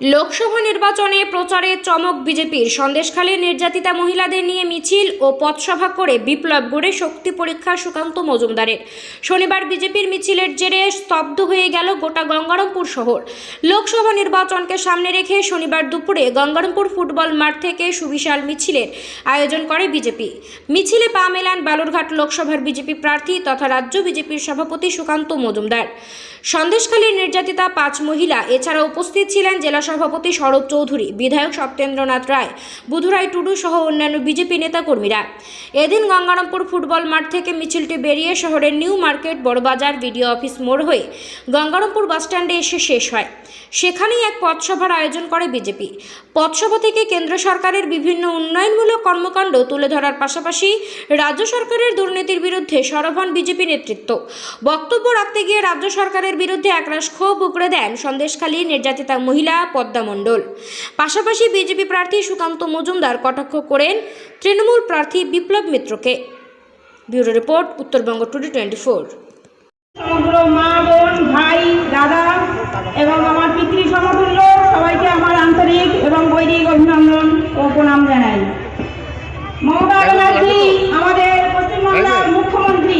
লোকসভা নির্বাচনে প্রচারে চমক বিজেপির সন্দেশখালী নির্যাতিতা মহিলাদের নিয়ে মিছিল ও পথসভা করে বিপ্লব গড়ে শক্তি পরীক্ষা সুকান্ত মজুমদারের। শনিবার বিজেপির মিছিলের জেরে স্তব্ধ হয়ে গেল গোটা গঙ্গারামপুর শহর। লোকসভা নির্বাচনকে সামনে রেখে শনিবার দুপুরে গঙ্গারামপুর ফুটবল মাঠ থেকে সুবিশাল মিছিলের আয়োজন করে বিজেপি। মিছিলে পা মেলান বালুরঘাট লোকসভার বিজেপি প্রার্থী তথা রাজ্য বিজেপির সভাপতি সুকান্ত মজুমদার। সন্দেশখালীর নির্যাতিতা পাঁচ মহিলা। এছাড়া উপস্থিত ছিলেন জেলা সভাপতি শরৎ চৌধুরী, বিধায়ক সত্যেন্দ্রনাথ রায়, বুধুরাই টুডু সহ অন্যান্য বিজেপি নেতাকর্মীরা। এদিন গঙ্গারামপুর ফুটবল মাঠ থেকে মিছিলটি বেরিয়ে শহরের new market, Barabazar, BDO office মোড় হয়ে গঙ্গারামপুর বাসস্ট্যান্ডে এসে শেষ হয়। সেখানেই এক পথসভার আয়োজন করে বিজেপি। পথসভা থেকে কেন্দ্র সরকারের বিভিন্ন উন্নয়নমূলক কর্মকাণ্ড তুলে ধরার পাশাপাশি রাজ্য সরকারের দুর্নীতির বিরুদ্ধে সরব বিজেপি নেতৃত্ব। বক্তব্য রাখতে গিয়ে রাজ্য সরকারের বিরুদ্ধে একরাশ ক্ষোভ উগড়ে দেন সন্দেশখালী নির্যাতিতা মহিলা পদ্মা মণ্ডল। পাশাপাশি বিজেপি প্রার্থী সুকান্ত মজুমদার কটাক্ষ করেন তৃণমূল প্রার্থী Biplab মিত্রকে। Bureau report Uttarbanga today twenty four. সমগ্র মা বোন ভাই দাদা এবং আমার পিতৃ সমতুল্য সবাইকে আমার আন্তরিক এবং বৈদিক অভিনন্দন ও প্রণাম জানাই। মমতা ব্যানার্জি আমাদের পশ্চিমবাংলার মুখ্যমন্ত্রী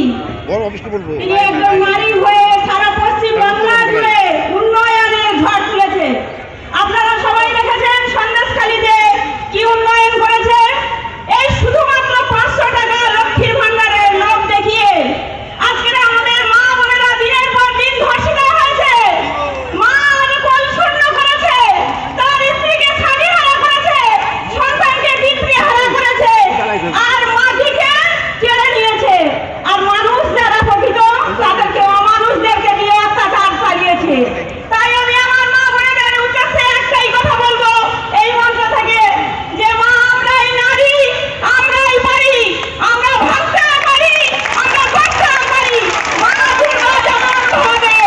বল অফিসকে বলব তিনি একজন নারী হয়ে সারা পশ্চিম বাংলা জুড়ে উন্নয়নের ঝড় তুলেছে আপনারা সবাই দেখেছেন সন্দেশখালীতে কি উন্নয়ন করেছে এই শুধুমাত্র পাঁচশো টাকা লক্ষ্মীর ভান্ডারের লোভ দেখিয়ে আজকে আমাদের মা বোনেরা দিনের পর দিন ধর্ষিত হয়েছে মা কোল শূন্য করেছে তার স্ত্রীকে স্বামী হারা করেছে সন্তানকে পিতৃ হারা করেছে আর মাঝিকে কেড়ে নিয়েছে আর মানুষ যারা প্রকৃত তাদেরকে অমানুষদেরকে দিয়ে অত্যাচার চালিয়েছে তাই আমি আমার মা বোনেদের উদ্দেশ্যে একটাই কথা বলব এই মঞ্চ থেকে যে মা আমরাই নারী আমরাই পারি আমরা ভাবতে পারি আমরা করতে পারি মা দুর্গা যেমন ভাবে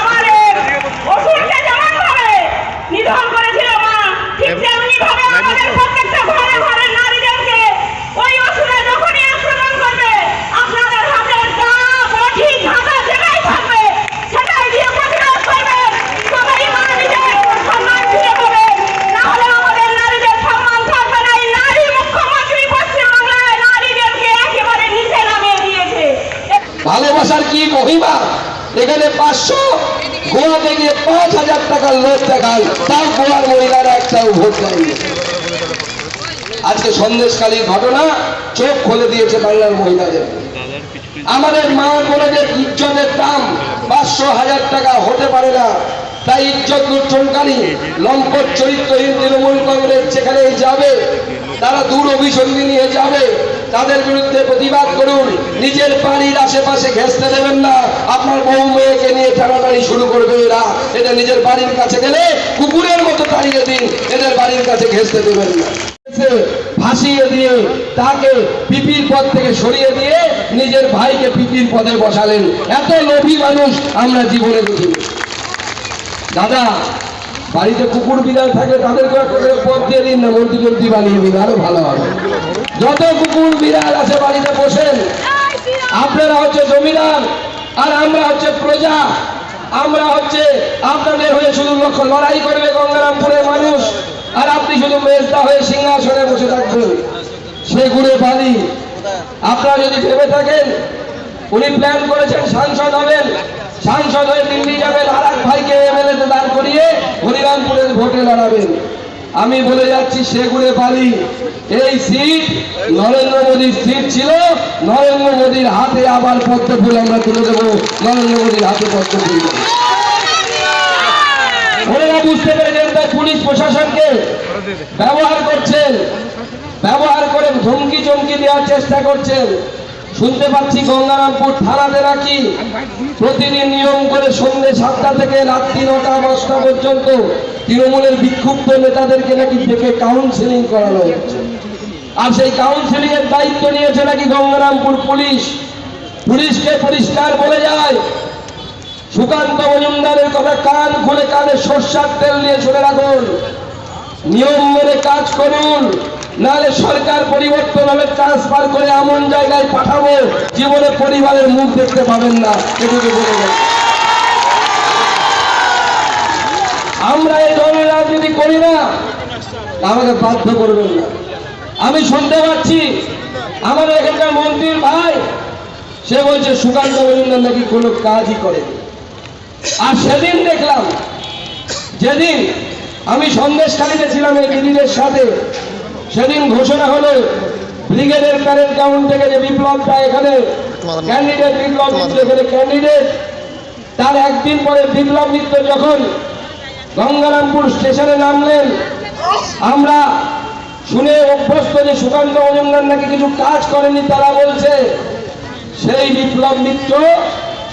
আমাদের অসুরকে যেমন ভাবে নিধন করেছিল মা ঠিক তেমনি ভাবে আমাদের প্রত্যেকটা ঘরে ঘরে নারীদেরকে ওই অসুরে যখনই আক্রমণ করবে আপনাদের হাতের দা বটি ঝাঁটা যেটাই থাকবে সেটাই দিয়ে প্রতিরোধ করবেন তবেই মা নিজের সম্মান ফিরে পাবেন নাহলে আমাদের নারীদের সম্মান থাকবে না এই নারী মুখ্যমন্ত্রী পশ্চিমবাংলায় নারীদেরকে একেবারে নিচে নামিয়ে দিয়েছে ভালোবাসার কি মহিমা? এখানে পাঁচশো গোয়াতে গিয়ে পাঁচ হাজার টাকার লোক দেখান তাও গোয়ার আজকে সন্দেশকালী ঘটনা চোখ খুলে দিয়েছে বাংলার মহিলাদের। আমাদের মা বোনেদের ইজ্জতের দাম পাঁচশো হাজার টাকা হতে পারে না। তাই ইজ্জত লুটনকারী লম্পট চরিত্রহীন তৃণমূল কংগ্রেস যেখানে যাবে, তারা দূর অভিসন্ধি নিয়ে যাবে। তাদের বিরুদ্ধে প্রতিবাদ করুন। নিজের বাড়ির আশেপাশে ঘেঁচতে দেবেন না। আপনার বউ মেয়েকে নিয়ে টানাটানি শুরু করবে এরা। এটা নিজের বাড়ির কাছে গেলে কুকুরের মতো তাড়িয়ে দিন। এদের বাড়ির কাছে ঘেঁচতে দেবেন না। ভাসিয়ে দিয়ে তাকে পিপির পদ থেকে সরিয়ে দিয়ে নিজের ভাইকে পিপির পদে বসালেন। এত লোভী মানুষ আমরা জীবনে দেখিনি। দাদা বাড়িতে কুকুর বিড়াল থাকে, তাদেরকে পদ দিয়ে দিন না মন্ত্রী মন্ত্রী বানিয়ে দিন, আরও ভালো হবে। যত কুকুর বিড়াল আছে বাড়িতে বসেন। আপনারা হচ্ছে জমিদার, আর আমরা হচ্ছে প্রজা। আমরা হচ্ছে আপনাদের হয়ে শুধু লক্ষ্য লড়াই করবে গঙ্গারামপুরের মানুষ, আর আপনি শুধু মেজদা হয়ে সিংহাসনে বসে থাকবেন। সে ঘুরে বালি। আপনারা যদি ভেবে থাকেন, উনি প্ল্যান করেছেন সাংসদ হবেন। সাংসদ হয়ে দিল্লি যাবেন আর এক ভাইকে এমএলএ তে দাঁড় করিয়ে হরিরামপুরের ভোটে লড়াবেন আমি বলে যাচ্ছি, সেগুড়ে বালি এই সিট নরেন্দ্র মোদীর সিট ছিল। নরেন্দ্র মোদীর হাতে আবার পদ্ম ফুল আমরা তুলে দেবো। নরেন্দ্র মোদীর হাতে পদ্ম ফুল ওনারা বুঝতে পেরেছেন তাই পুলিশ প্রশাসনকে ব্যবহার করছেন। ব্যবহার করে ধমকি চমকি দেওয়ার চেষ্টা করছেন। শুনতে পাচ্ছি গঙ্গারামপুর থানাতে নাকি প্রতিদিন নিয়ম করে সন্ধ্যে সাতটা থেকে রাত্রি নটা, দশটা পর্যন্ত তৃণমূলের বিক্ষুব্ধ নেতাদেরকে নাকি ডেকে কাউন্সিলিং করানো হচ্ছে। আর সেই কাউন্সিলিং এর দায়িত্ব নিয়েছে নাকি গঙ্গারামপুর পুলিশ। পুলিশকে পরিষ্কার বলে যায়, সুকান্ত মজুমদারের কথা কান খুলে কানে সর্ষার তেল নিয়ে শুনে রাখুন। নিয়ম মেনে কাজ করুন। নাহলে সরকার পরিবর্তন হবে ট্রান্সফার করে এমন জায়গায় পাঠাবো, জীবনে পরিবারের মুখ দেখতে পাবেন না। আমরা এই ধরনের রাজনীতি করি না। আমাকে বাধ্য করবেন না। আমি শুনতে পাচ্ছি আমার এখানকার মন্ত্রীর ভাই, সে বলছে, সুকান্ত মজুমদার নাকি কোনো কাজই করে আর সেদিন দেখলাম, যেদিন আমি সন্দেশখালীতে ছিলাম এই দিদিদের সাথে সেদিন ঘোষণা হলো ব্রিগেডের প্যারেন্ট কাউন্ট থেকে যে বিপ্লবটা এখানে ক্যান্ডিডেট বিপ্লব মিত্র এখানে ক্যান্ডিডেট তার একদিন পরে বিপ্লব মিত্র যখন গঙ্গারামপুর স্টেশনে নামলেন আমরা শুনে অভ্যস্ত যে সুকান্ত মজুমদার নাকি কিছু কাজ করেনি তারা বলছে সেই বিপ্লব মিত্র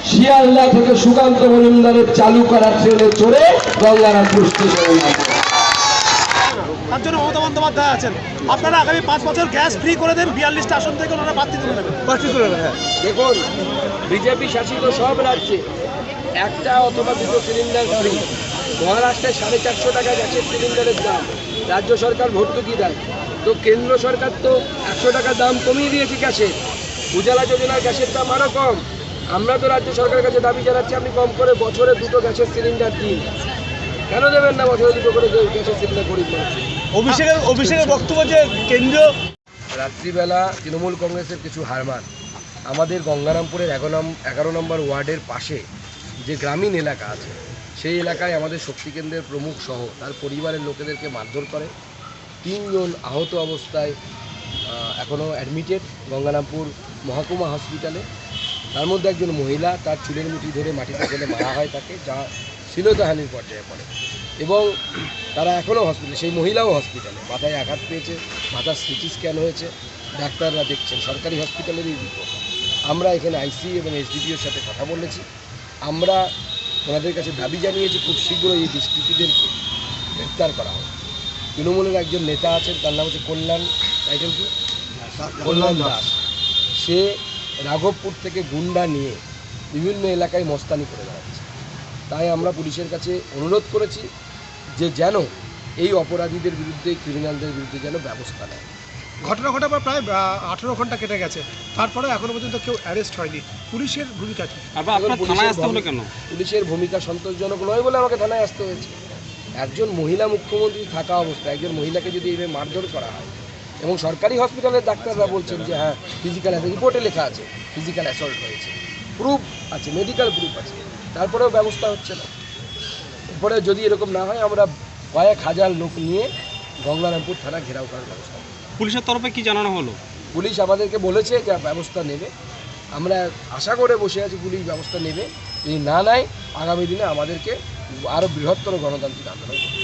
শিয়ালদা থেকে সুকান্ত মজুমদারের চালু করা ট্রেনে চড়ে গঙ্গারামপুর স্টেশনে নামবে তার জন্য মমতা বন্দ্যোপাধ্যায় আছেন। আপনারা আগামী পাঁচ বছর গ্যাস ফ্রি করে দেন বিয়াল্লিশটা আসন থেকে ওনারা প্রার্থী তুলে নেবেন। প্রার্থী তুলে নেবেন হ্যাঁ। দেখুন বিজেপি শাসিত সব রাজ্যে একটা অথবা দুটো সিলিন্ডার ফ্রি মহারাষ্ট্রে সাড়ে চারশো টাকা গ্যাসের সিলিন্ডারের দাম। রাজ্য সরকার ভর্তুকি দেয়। তো কেন্দ্র সরকার তো একশো টাকা দাম কমিয়ে দিয়েছে গ্যাসের। উজালা যোজনার গ্যাসের দাম আরও কম। আমরা তো রাজ্য সরকারের কাছে দাবি জানাচ্ছি আপনি কম করে বছরে দুটো গ্যাসের সিলিন্ডার দিন। কেন দেবেন না করে গ্যাসের সিলিন্ডার গরিব মানুষ? অভিষেকের অভিষেকের বক্তব্য যে কেন্দ্রীয় রাত্রিবেলা তৃণমূল কংগ্রেসের কিছু হারমান আমাদের গঙ্গারামপুরের এগারো নম- এগারো নম্বর ওয়ার্ডের পাশে যে গ্রামীণ এলাকা আছে সেই এলাকায় আমাদের শক্তি কেন্দ্রের প্রমুখ সহ তার পরিবারের লোকেদেরকে মারধর করে। তিনজন আহত অবস্থায় এখনও অ্যাডমিটেড গঙ্গারামপুর মহকুমা হসপিটালে তার মধ্যে একজন মহিলা তার চুলের মুঠি ধরে মাটিতে ফেলে মারা হয় তাকে যা শ্লীলতাহানির পর্যায়ে পড়ে। এবং তারা এখনও হসপিটালে সেই মহিলাও হসপিটালে মাথায় আঘাত পেয়েছে, মাথার সিটি স্ক্যান হয়েছে, ডাক্তাররা দেখছেন, সরকারি হসপিটালেরই রিপোর্ট আমরা এখানে আইসি এবং এসডিপিওর সাথে কথা বলেছি। আমরা ওনাদের কাছে দাবি জানিয়েছি, খুব শীঘ্রই এই দুষ্কৃতীদেরকে গ্রেপ্তার করা হবে তৃণমূলের একজন নেতা আছেন, তার নাম হচ্ছে কল্যাণ টাইটেল কি? কল্যাণ দাস। সে রাঘবপুর থেকে গুন্ডা নিয়ে বিভিন্ন এলাকায় মস্তানি করে বেড়াচ্ছে তাই আমরা পুলিশের কাছে অনুরোধ করেছি যে যেন এই অপরাধীদের বিরুদ্ধে ক্রিমিনালদের বিরুদ্ধে যেন ব্যবস্থা নেয়। ঘটনা ঘটাবার প্রায় আঠেরো ঘণ্টা কেটে গেছে। তারপরে এখনও পর্যন্ত কেউ অ্যারেস্ট হয়নি। পুলিশের ভূমিকা কি? পুলিশের থানায় আসতে হলো ভূমি- কেন? পুলিশের ভূমিকা সন্তোষজনক নয় বলে আমাকে থানায় আসতে হয়েছে। একজন মহিলা মুখ্যমন্ত্রী থাকা অবস্থায় একজন মহিলাকে যদি এইভাবে মারধর করা হয় এবং সরকারি হসপিটালের ডাক্তাররা বলছেন যে হ্যাঁ ফিজিক্যাল রিপোর্টে লেখা আছে ফিজিক্যাল অ্যাসল্ট হয়েছে। প্রুফ আছে মেডিকেল প্রুফ আছে। তারপরেও ব্যবস্থা হচ্ছে না। এরপরে যদি এরকম না হয় আমরা কয়েক হাজার লোক নিয়ে গঙ্গারামপুর থানা ঘেরাও করার ব্যবস্থা পুলিশের তরফে কি জানানো হলো? পুলিশ আমাদেরকে বলেছে যে ব্যবস্থা নেবে। আমরা আশা করে বসে আছি পুলিশ ব্যবস্থা নেবে। যদি না নেয় আগামী দিনে আমাদেরকে আরও বৃহত্তর গণতান্ত্রিক আন্দোলন।